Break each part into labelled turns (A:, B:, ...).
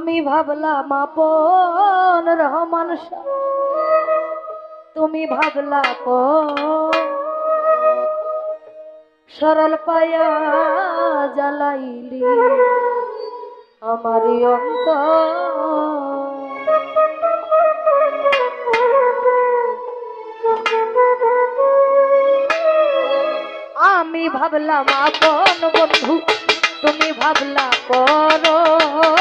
A: আমি ভাবলাম আপন রহমান তুমি ভাবলা সরল পায়া জ্বালাইলি আমারই অন্ত আমি ভাবলাম আপন বন্ধু, তুমি ভাবলা পর।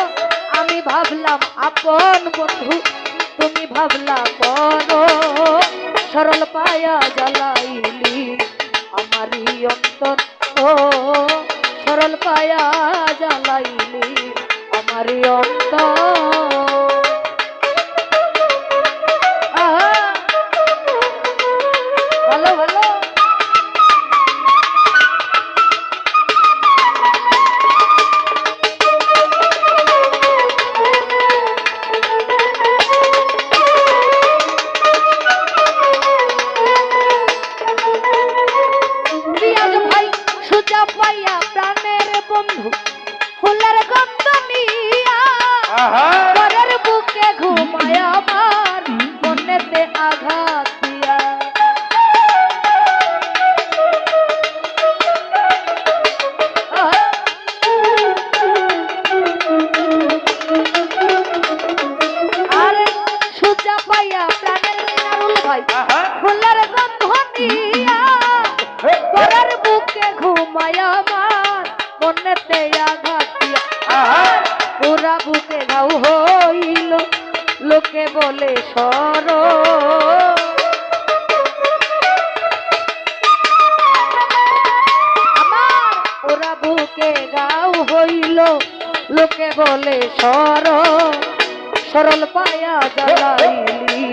A: ভাবলাম, আপন বন্ধু, তুমি ভাবলা পর সরল পায়া জ্বালাইলি আমারই অন্তর। ও, সরল পায়া জ্বালাইলি আমারই অন্তর। বুকে ঘুমায় আমার মনেতে আঘাত পুরা বুকে ঘাউ হইল লোকে বলে সর। আমার পুরা বুকে গাও হইল লোকে বলে সর। সরল পায়া জ্বালাইলি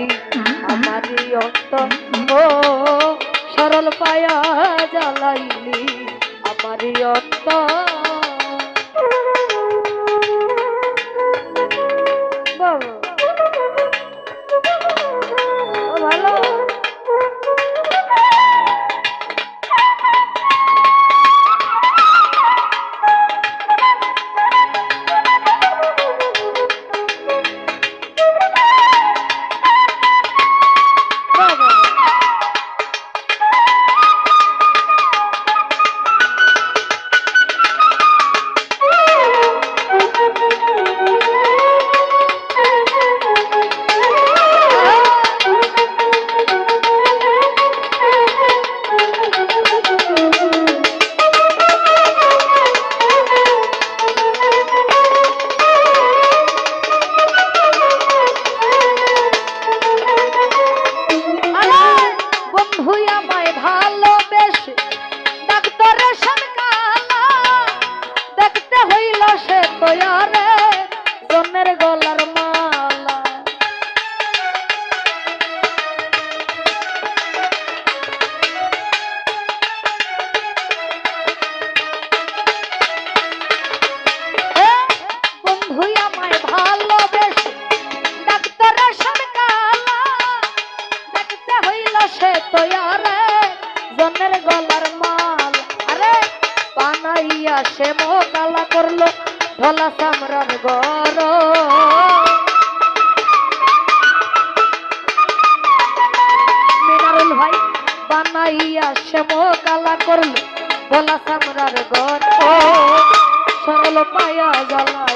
A: আমারই অন্ত সরল পায়া জ্বালাইলি। আমারই অন্ত বানাইয়া সে মোকালা করল ধলা সামরার গর মিনারুল ভাই বানাইয়া সে মোকালা করল ধলা সামরার গর সরল পায়া জ্বালাইলি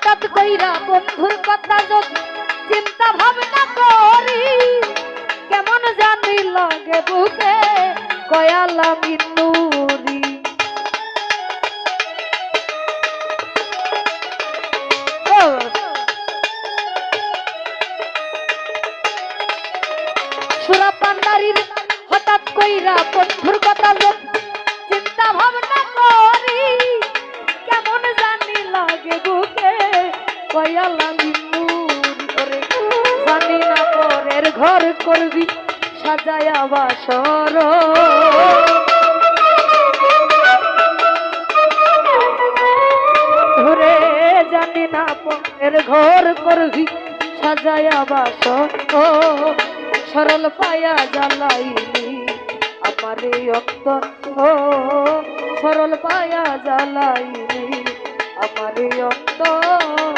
A: হঠাৎ কইরা বন্ধুর কথা যদি চিন্তা ভাবনা করি, কেমন জানি লাগে বুকে কয়ালা মিনুরি সুরা পান্ডারির হঠাৎ কইরা বন্ধুর কথা চিন্তা ভাবনা করি, কেমন জানি লাগে বুকে কয়ালামি ওরে জানি না পরের ঘর করবি সাজায়া বাসর ধরে জানি না পরের ঘর করবি সাজায়া বাসর সরল পায়া জ্বালাইলি আমারে অন্তর ও সরল পায়া জ্বালাইলি আমারে অন্তর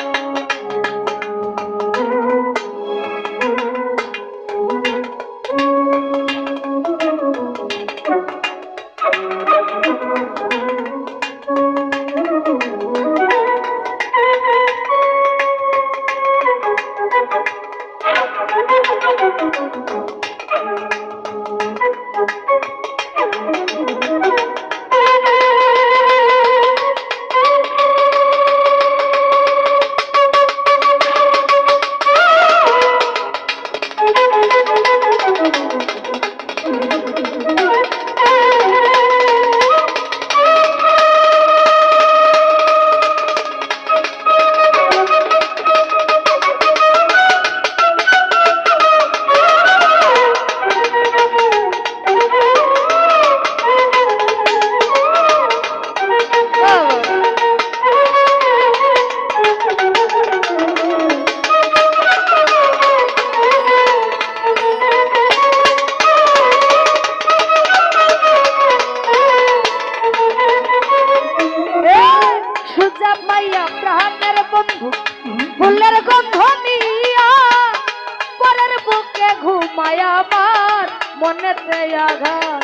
A: মনেতে আঘাত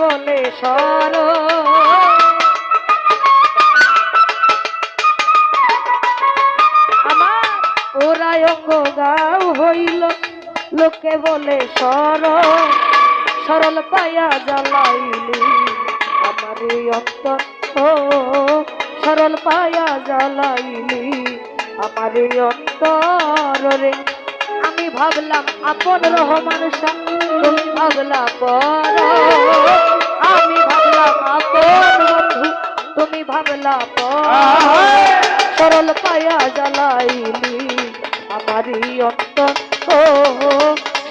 A: বলে সর। ওরাই অঙ্গ গাও হইল, লোকে বলে সর। সরল পায়া জ্বালাইলি আমার এই অন্তর সরল পায়া জ্বালাইলি আমার এই অন্তর রে। আমি ভাবলাম, আপন রহমান তুমি ভাবলা পর। আমি ভাবলাম, আপন বন্ধু, তুমি ভাবলা পর। সরল পায়া জ্বালাইলি আমারই অন্তর ও,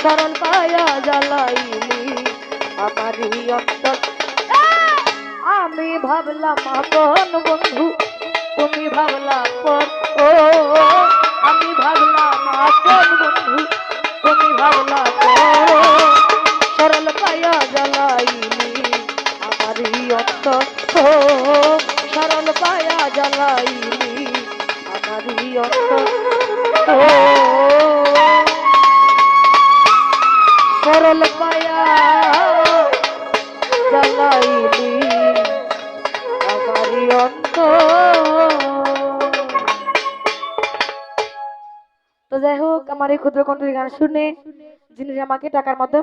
A: সরল পায়া জ্বালাইলি আমারই অন্তর আমি ভাবলাম, আপন বন্ধু, তুমি ভাবলা পর। ও সরল পায়া জ্বালাইলি আমারই অন্তর ও সরল এই ক্ষুদ্র কণ্ঠের গান শুনে যিনি আমাকে টাকার মাধ্যমে